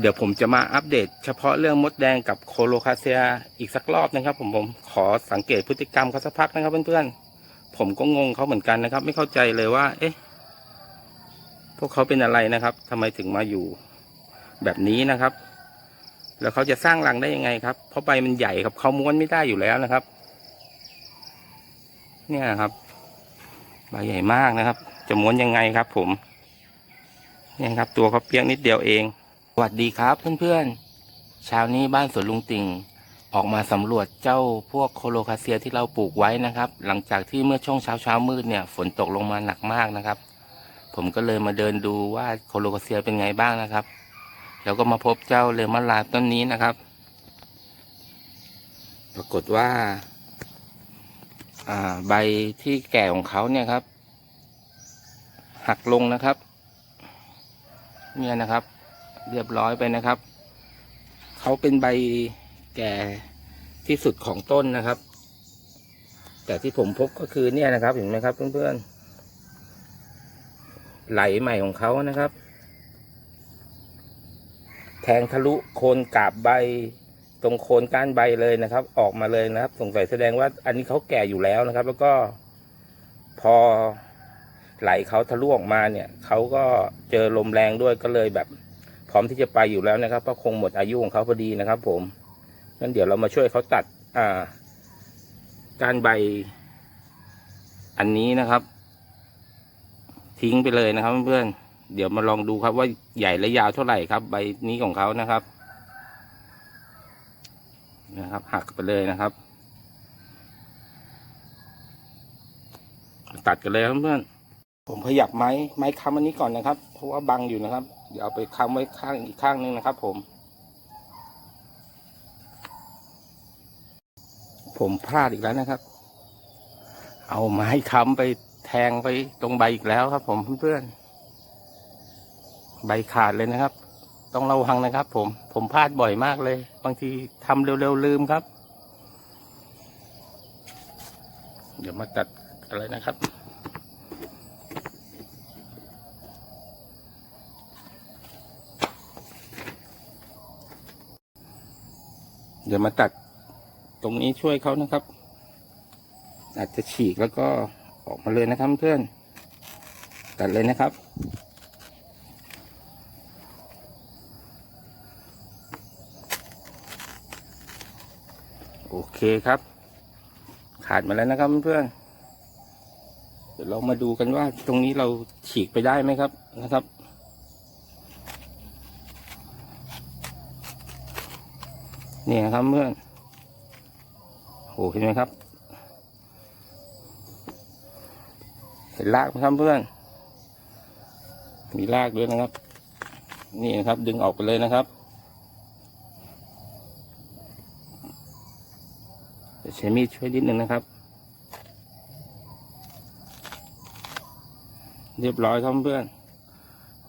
เดี๋ยวผมจะมาอัปเดต เฉพาะเรื่องมดแดงกับโคโลคาเซียอีกสักรอบนะครับ ผมผมขอสังเกตพฤติกรรมเขาสักพักนะครับเพื่อนๆผมก็งงเขาเหมือนกันนะครับ ไม่เข้าใจเลยว่า เอ๊ะพวกเขาเป็นอะไรนะครับทำไมถึงมาอยู่แบบนี้นะครับ แล้วเขาจะสร้างรังได้ยังไงครับ เพราะใบมันใหญ่ครับเขาม้วนไม่ได้อยู่แล้วนะครับ เนี่ยครับใบใหญ่มากนะครับ จะม้วนยังไงครับ ผม เนี่ยครับ ตัวเขาเปียกนิดเดียวเอง สวัสดีครับเพื่อนๆเช้านี้บ้านสวนลุงติ่งออกมาสำรวจเจ้าพวกโคโลคาเซียที่เราปลูกไว้นะครับ หลังจากที่เมื่อช่วงเช้าเช้ามืดเนี่ยฝนตกลงมาหนักมากนะครับ ผมก็เลยมาเดินดูว่าโคโลคาเซียเป็นไงบ้างนะครับ แล้วก็มาพบเจ้าเลมอนลาต้นนี้นะครับ ปรากฏว่าใบที่แก่ของเขาเนี่ยครับ หักลงนะครับ เนี่ยนะครับ เรียบร้อยไปนะครับ เขาเป็นใบแก่ที่สุดของต้นนะครับ แต่ที่ผมพบก็คือเนี่ยนะครับ เห็นไหมครับเพื่อนๆไหลใหม่ของเขานะครับ แทงทะลุโคนกาบใบตรงโคนก้านใบเลยนะครับ ออกมาเลยนะครับ สงสัยแสดงว่าอันนี้เขาแก่อยู่แล้วนะครับ แล้วก็พอไหลเขาทะลุออกมาเนี่ยเขาก็เจอลมแรงด้วยก็เลยแบบ พร้อมที่จะไปอยู่แล้วนะครับเพราะคงหมดอายุของเขาพอดีนะครับ ผมงั้นเดี๋ยวเรามาช่วยเขาตัดอ่ากานใบ อันนี้นะครับ ทิ้งไปเลยนะครับ เพื่อนเดี๋ยวมาลองดูครับว่าใหญ่และยาวเท่าไหร่ครับ ใบนี้ของเขานะครับ นะครับ หักไปเลยนะครับ ตัดกันเลยครับเพื่อนผมขยับไม้ไม้ค้ำอันนี้ก่อนนะครับ เพราะว่าบังอยู่นะครับ เดี๋ยวเอาไปค้ำไว้ข้างอีกข้างหนึงนะครับ ผม ผมพลาดอีกแล้วนะครับ เอาไม้ค้ำไปแทงไปตรงใบอีกแล้วครับ ผมเพื่อนๆใบขาดเลยนะครับ ต้องระวังนะครับ ผมผมพลาดบ่อยมากเลย บางทีทำเร็วๆลืมครับ เดี๋ยวมาตัดอะไรนะครับ ดี๋ยวมาตัดตรงนี้ช่วยเขานะครับ อาจจะฉีกแล้วก็ออกมาเลยนะครับเพื่อน ตัดเลยนะครับ โอเคครับ ขาดมาแล้วนะครับเพื่อนเดี๋ยวเรามาดูกันว่าตรงนี้เราฉีกไปได้ไหมครับนะครับ นี่นะครับเพื่อนโหเห็นไหมครับ เห็นรากไหมครับเพื่อน มีรากด้วยนะครับ นี่นะครับดึงออกไปเลยนะครับใช้มีดช่วยนิดนึงนะครับ เรียบร้อยครับเพื่อน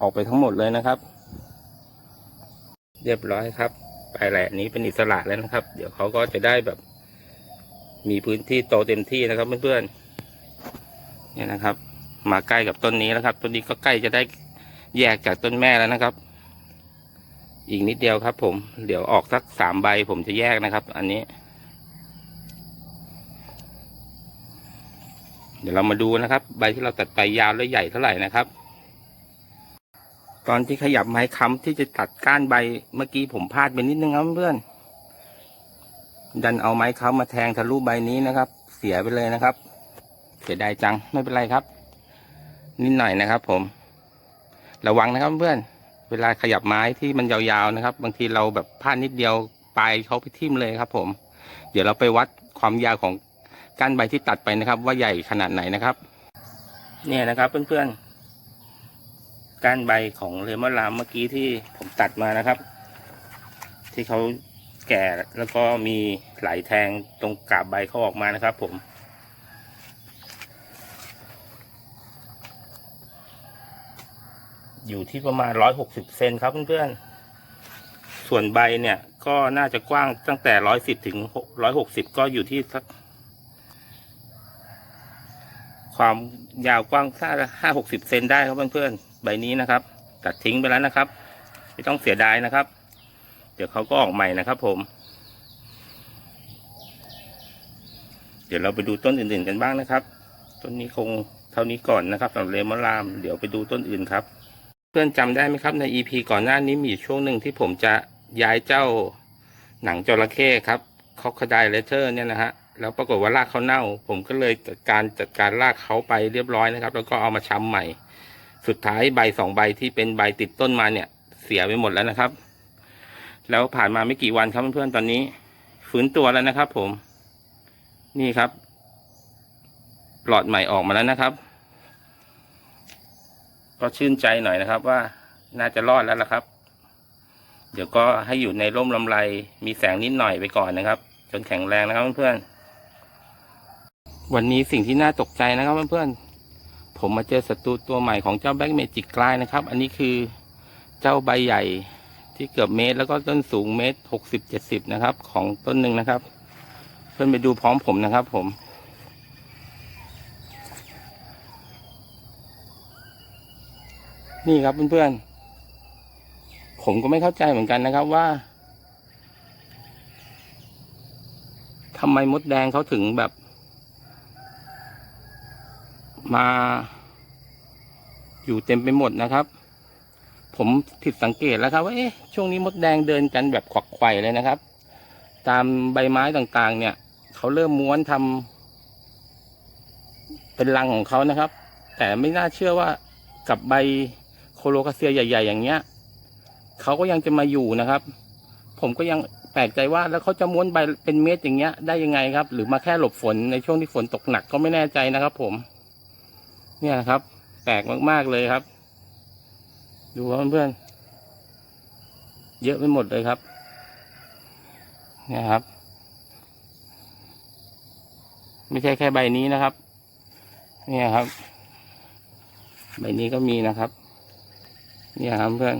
ออกไปทั้งหมดเลยนะครับ เรียบร้อยครับ ไปแหละนี้เป็นอิสระแล้วนะครับ เดี๋ยวเขาก็จะได้แบบ มีพื้นที่โตเต็มที่นะครับเพื่อนๆเนี่ยนะครับ มาใกล้กับต้นนี้แล้วครับ ต้นนี้ก็ใกล้จะได้แยกจากต้นแม่แล้วนะครับ อีกนิดเดียวครับ ผมเดี๋ยวออกสักสามใบผมจะแยกนะครับ อันนี้ เดี๋ยวเรามาดูนะครับ ใบที่เราตัดไปยาวและใหญ่เท่าไหร่นะครับ ตอนที่ขยับไม้ค้ำที่จะตัดก้านใบเมื่อกี้ผมพลาดไปนิดนึงครับเพื่อน ดันเอาไม้ค้ำมาแทงทะลุใบนี้นะครับ เสียไปเลยนะครับ เสียดายจังไม่เป็นไรครับ นิดหน่อยนะครับ ผม ระวังนะครับเพื่อน เวลาขยับไม้ที่มันยาวๆนะครับ บางทีเราแบบพลาดนิดเดียวปลายเขาไปทิ่มเลยครับ ผม เดี๋ยวเราไปวัดความยาวของก้านใบที่ตัดไปนะครับ ว่าใหญ่ขนาดไหนนะครับ เนี่ยนะครับเพื่อนๆ ก้านใบของเลมอนลามเมื่อกี้ที่ผมตัดมานะครับ ที่เขาแก่แล้วก็มีไหลแทงตรงกาบใบเขาออกมานะครับ ผมอยู่ที่ประมาณร้อยหกสิบเซนครับเพื่อนๆ ส่วนใบเนี่ยก็น่าจะกว้างตั้งแต่ร้อยสิบถึงร้อยหกสิบก็อยู่ที่สัก ความยาวกว้างห้าห้าหกสิบเซนได้ครับเพื่อนๆ ใบนี้นะครับ ตัดทิ้งไปแล้วนะครับ ไม่ต้องเสียดายนะครับ เดี๋ยวเขาก็ออกใหม่นะครับ ผม เดี๋ยวเราไปดูต้นอื่น ๆกันบ้างนะครับ ต้นนี้คงเท่านี้ก่อนนะครับสำหรับเลมอนราม เดี๋ยวไปดูต้นอื่นครับ เพื่อนจำได้ไหมครับใน EP ก่อนหน้านี้มีช่วงหนึ่งที่ผมจะย้ายเจ้าหนังจระเข้ครับคอกคดายเลเทอร์เนี่ยนะฮะแล้วปรากฏว่ารากเขาเน่า ผมก็เลยจัดการจัดการรากเขาไปเรียบร้อยนะครับ แล้วก็เอามาชำใหม่ สุดท้ายใบสองใบที่เป็นใบติดต้นมาเนี่ย เสียไปหมดแล้วนะครับ แล้วผ่านมาไม่กี่วันครับเพื่อนๆตอนนี้ฟื้นตัวแล้วนะครับ ผม นี่ครับ หลอดใหม่ออกมาแล้วนะครับ ก็ชื่นใจหน่อยนะครับ ว่าน่าจะรอดแล้วล่ะครับ เดี๋ยวก็ให้อยู่ในร่มลำไรมีแสงนิดหน่อยไปก่อนนะครับ จนแข็งแรงนะครับเพื่อนๆวันนี้สิ่งที่น่าตกใจนะครับเพื่อนๆ ผมมาเจอศัตรูตัวใหม่ของเจ้าแบ็กเมจิกกลายนะครับ อันนี้คือเจ้าใบใหญ่ที่เกือบเมตร แล้วก็ต้นสูงเมตรหกสิบเจ็ดสิบนะครับ ของต้นหนึ่งนะครับ เพื่อนไปดูพร้อมผมนะครับ ผม นี่ครับเพื่อนๆผมก็ไม่เข้าใจเหมือนกันนะครับว่าทำไมมดแดงเขาถึงแบบ มาอยู่เต็มไปหมดนะครับ ผมผิดสังเกตแล้วครับว่าเอ๊ะช่วงนี้มดแดงเดินกันแบบขวักไขว่เลยนะครับ ตามใบไม้ต่างๆ เนี่ย เขาเริ่มม้วนทำเป็นรังของเขานะครับ แต่ไม่น่าเชื่อว่ากับใบโคโลคาเซียใหญ่ ๆ อย่างเงี้ยเขาก็ยังจะมาอยู่นะครับ ผมก็ยังแปลกใจว่าแล้วเขาจะม้วนใบเป็นเม็ดอย่างเงี้ยได้ยังไงครับ หรือมาแค่หลบฝนในช่วงที่ฝนตกหนักก็ไม่แน่ใจนะครับ ผม เนี่ยนะครับแปลกมากๆเลยครับ ดูครับเพื่อนๆเยอะไปหมดเลยครับ เนี่ยครับ ไม่ใช่แค่ใบนี้นะครับ เนี่ยครับ ใบนี้ก็มีนะครับ เนี่ยครับเพื่อน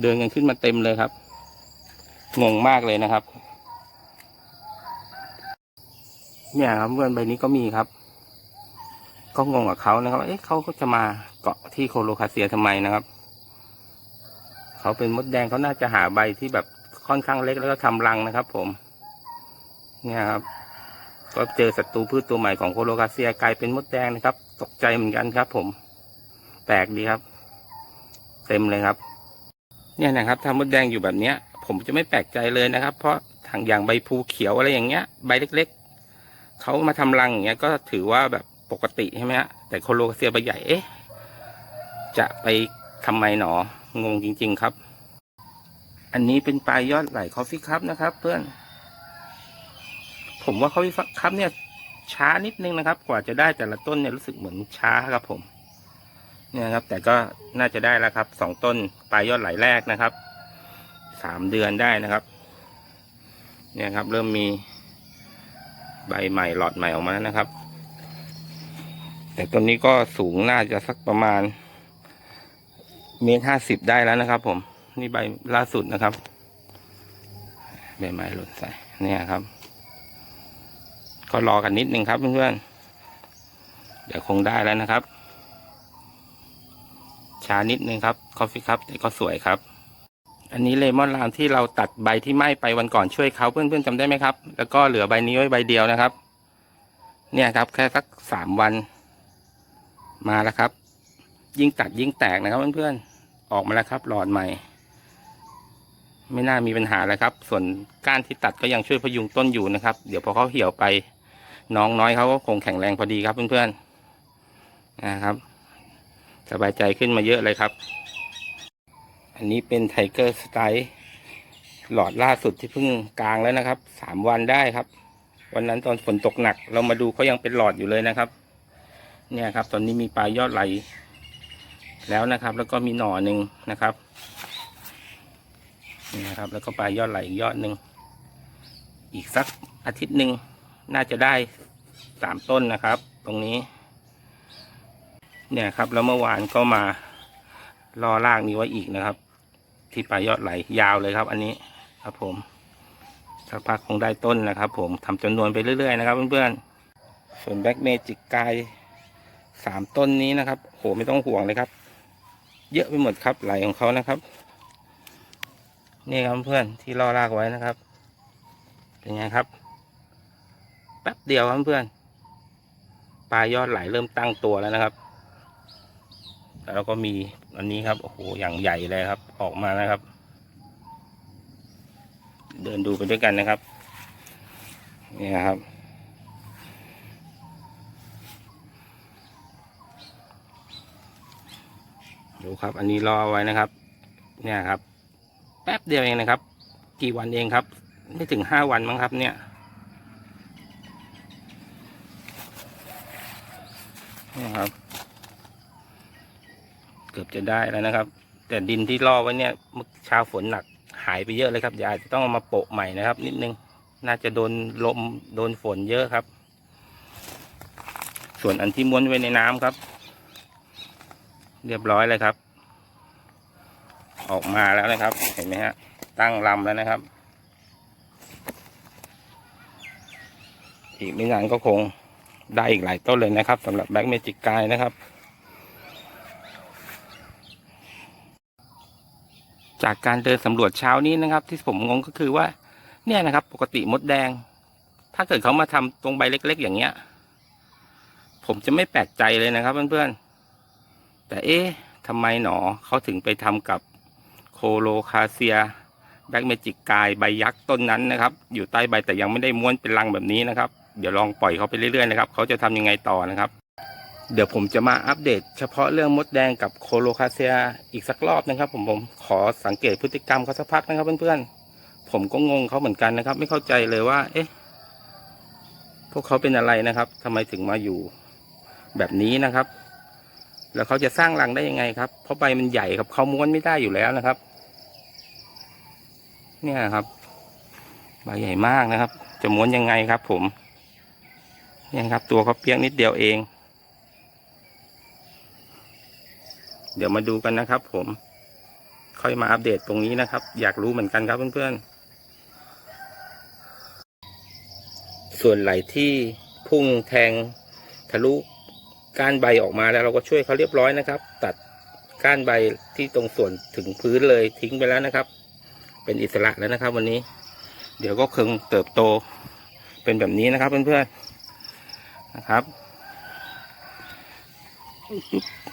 เดินกันขึ้นมาเต็มเลยครับ งงมากเลยนะครับ เนี่ยครับเพื่อนใบนี้ก็มีครับ ก็งงกับเขานะครับ เอ๊ะเขาก็จะมาเกาะที่โคโลคาเซียทำไมนะครับ เขาเป็นมดแดงเขาน่าจะหาใบที่แบบค่อนข้างเล็กแล้วก็ทำรังนะครับ ผม เนี่ยครับ ก็เจอศัตรูพืชตัวใหม่ของโคโลคาเซียกลายเป็นมดแดงนะครับ ตกใจเหมือนกันครับ ผม แปลกดีครับ เต็มเลยครับ เนี่ยนะครับถ้ามดแดงอยู่แบบเนี้ย ผมจะไม่แปลกใจเลยนะครับ เพราะทางอย่างใบพูเขียวอะไรอย่างเงี้ย ใบเล็ก ๆเขามาทำรังอย่างเงี้ย ก็ถือว่าแบบ ปกติใช่ไหมฮะแต่โคโลคาเซียใบใหญ่เอ๊ะจะไปทำไมหนองงจริง ๆครับ อันนี้เป็นปลายยอดไหลคอฟฟี่คัพนะครับ เพื่อน ผมว่าคอฟฟี่คัพเนี่ย ช้านิดนึงนะครับ กว่าจะได้แต่ละต้นเนี่ยรู้สึกเหมือนช้าครับผม เนี่ยครับ แต่ก็น่าจะได้แล้วครับสองต้นปลายยอดไหลแรกนะครับสามเดือนได้นะครับ เนี่ยครับ เริ่มมีใบใหม่หลอดใหม่ออกมาแล้วนะครับ แต่ต้นนี้ก็สูงน่าจะสักประมาณเมตรห้าสิบได้แล้วนะครับ ผม นี่ใบล่าสุดนะครับ ใบไม้หล่นใส่เนี่ยครับ ก็รอกันนิดนึงครับเพื่อนๆเดี๋ยวคงได้แล้วนะครับช้านิดนึงครับคอฟฟี่ครับแต่ก็สวยครับ อันนี้เลมอนลามที่เราตัดใบที่ไหม้ไปวันก่อนช่วยเขาเพื่อนๆจำได้ไหมครับ แล้วก็เหลือใบนี้ไว้ใบเดียวนะครับ เนี่ยครับ แค่สักสามวัน มาแล้วครับ ยิ่งตัดยิ่งแตกนะครับเพื่อนๆออกมาแล้วครับ หลอดใหม่ ไม่น่ามีปัญหาแล้วครับ ส่วนก้านที่ตัดก็ยังช่วยพยุงต้นอยู่นะครับ เดี๋ยวพอเขาเหี่ยวไป น้องน้อยเขาก็คงแข็งแรงพอดีครับเพื่อนๆนะครับ สบายใจขึ้นมาเยอะเลยครับ อันนี้เป็นไทเกอร์สไตล์หลอดล่าสุดที่เพิ่งกลางแล้วนะครับสามวันได้ครับ วันนั้นตอนฝนตกหนัก เรามาดูเขายังเป็นหลอดอยู่เลยนะครับ เนี่ยครับ ตอนนี้มีปลายยอดไหล แล้วนะครับ แล้วก็มีหน่อหนึ่งนะครับนี่นะครับ แล้วก็ปลายยอดไหลอีกยอดหนึ่งอีกสักอาทิตย์หนึ่งน่าจะได้สามต้นนะครับ ตรงนี้ เนี่ยครับ แล้วเมื่อวานก็มารอลากนี้ไว้อีกนะครับ ที่ปลายยอดไหลยาวเลยครับ อันนี้ครับผมสักพักคงได้ต้นนะครับ ผมทำจำนวนไปเรื่อยๆนะครับเพื่อนๆส่วนแบ็กเมจิกกาย สามต้นนี้นะครับโหไม่ต้องห่วงเลยครับ เยอะไปหมดครับไหลของเขานะครับ นี่ครับเพื่อนที่ล่อลากไว้นะครับ เป็นไงครับ แป๊บเดียวครับเพื่อนปลายอดไหลเริ่มตั้งตัวแล้วนะครับ แล้วก็มีอันนี้ครับโอ้โหอย่างใหญ่เลยครับ ออกมานะครับ เดินดูไปด้วยกันนะครับ นี่ครับ ดูครับ อันนี้รอไว้นะครับ เนี่ยครับ แป๊บเดียวเองนะครับ กี่วันเองครับ ไม่ถึงห้าวันมั้งครับ เนี่ยนี่ครับ เกือบจะได้แล้วนะครับ แต่ดินที่ล่อไว้เนี่ยเมื่อเช้าฝนหนักหายไปเยอะเลยครับเดี๋ยวอาจจะต้องเอามาโปะใหม่นะครับ นิดนึง น่าจะโดนลมโดนฝนเยอะครับ ส่วนอันที่ม้วนไว้ในน้ำครับ เรียบร้อยเลยครับ ออกมาแล้วนะครับ เห็นไหมฮะ ตั้งลำแล้วนะครับ อีกไม่นานก็คงได้อีกหลายต้นเลยนะครับสำหรับแบ็กเมจิกกายนะครับ จากการเดินสำรวจเช้านี้นะครับ ที่ผมงงก็คือว่า เนี่ยนะครับ ปกติมดแดง ถ้าเกิดเขามาทำตรงใบเล็ก ๆ อย่างเงี้ย ผมจะไม่แปลกใจเลยนะครับเพื่อนๆ แต่เอ๊ะทำไมหนอเขาถึงไปทำกับโคโลคาเซียแบ็กเมจิกกายใบยักษ์ต้นนั้นนะครับ อยู่ใต้ใบแต่ยังไม่ได้ม้วนเป็นรังแบบนี้นะครับ เดี๋ยวลองปล่อยเขาไปเรื่อยๆนะครับเขาจะทำยังไงต่อนะครับ เดี๋ยวผมจะมาอัปเดต เฉพาะเรื่องมดแดงกับโคโลคาเซียอีกสักรอบนะครับ ผมผมขอสังเกตพฤติกรรมเขาสักพักนะครับเพื่อนๆผมก็งงเขาเหมือนกันนะครับ ไม่เข้าใจเลยว่า เอ๊ะพวกเขาเป็นอะไรนะครับทำไมถึงมาอยู่แบบนี้นะครับ แล้วเขาจะสร้างรังได้ยังไงครับ เพราะใบมันใหญ่ครับเขาม้วนไม่ได้อยู่แล้วนะครับ เนี่ยครับใบใหญ่มากนะครับ จะม้วนยังไงครับ ผมเนี่ยครับ ตัวเขาเปียกนิดเดียวเอง เดี๋ยวมาดูกันนะครับ ผม ค่อยมาอัปเดตตรงนี้นะครับ อยากรู้เหมือนกันครับเพื่อนๆส่วนไหลที่พุ่งแทงทะลุ ก้านใบออกมาแล้วเราก็ช่วยเขาเรียบร้อยนะครับ ตัดก้านใบที่ตรงส่วนถึงพื้นเลยทิ้งไปแล้วนะครับ เป็นอิสระแล้วนะครับ วันนี้ เดี๋ยวก็คงเติบโตเป็นแบบนี้นะครับเพื่อนๆนะครับ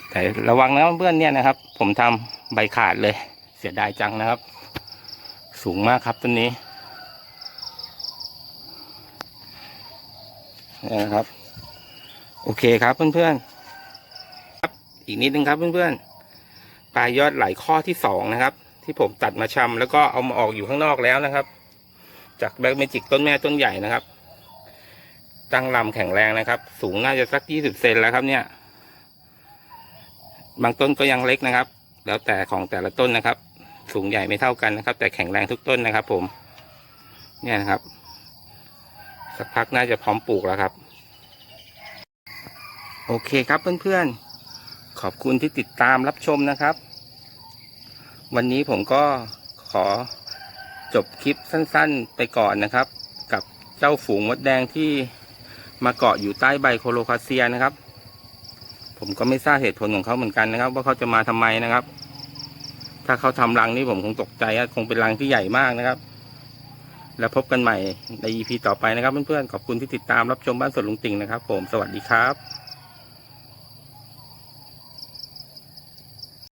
แต่ระวังนะเพื่อนๆเนี่ยนะครับ ผมทำใบขาดเลยเสียดายจังนะครับ สูงมากครับต้นนี้นะครับ โอเคครับเพื่อนๆครับอีกนิดนึงครับเพื่อนๆปลายยอดไหลข้อที่สองนะครับ ที่ผมตัดมาชำแล้วก็เอามาออกอยู่ข้างนอกแล้วนะครับ จากแบล็กเมจิกต้นแม่ต้นใหญ่นะครับ ตั้งลำแข็งแรงนะครับ สูงน่าจะสักยี่สิบเซนแล้วครับเนี่ย บางต้นก็ยังเล็กนะครับ แล้วแต่ของแต่ละต้นนะครับ สูงใหญ่ไม่เท่ากันนะครับ แต่แข็งแรงทุกต้นนะครับ ผม เนี่ยนะครับ สักพักน่าจะพร้อมปลูกแล้วครับ โอเคครับเพื่อนๆ ขอบคุณที่ติดตามรับชมนะครับ วันนี้ผมก็ขอจบคลิปสั้นๆ ไปก่อนนะครับ กับเจ้าฝูงมดแดงที่มาเกาะอยู่ใต้ใบโคโลคาเซียนะครับ ผมก็ไม่ทราบเหตุผลของเขาเหมือนกันนะครับ ว่าเขาจะมาทำไมนะครับ ถ้าเขาทำรังนี่ผมคงตกใจคงเป็นรังที่ใหญ่มากนะครับ แล้วพบกันใหม่ใน EP ต่อไปนะครับเพื่อนๆขอบคุณที่ติดตามรับชมบ้านสวนลุงติ่งนะครับ ผมสวัสดีครับ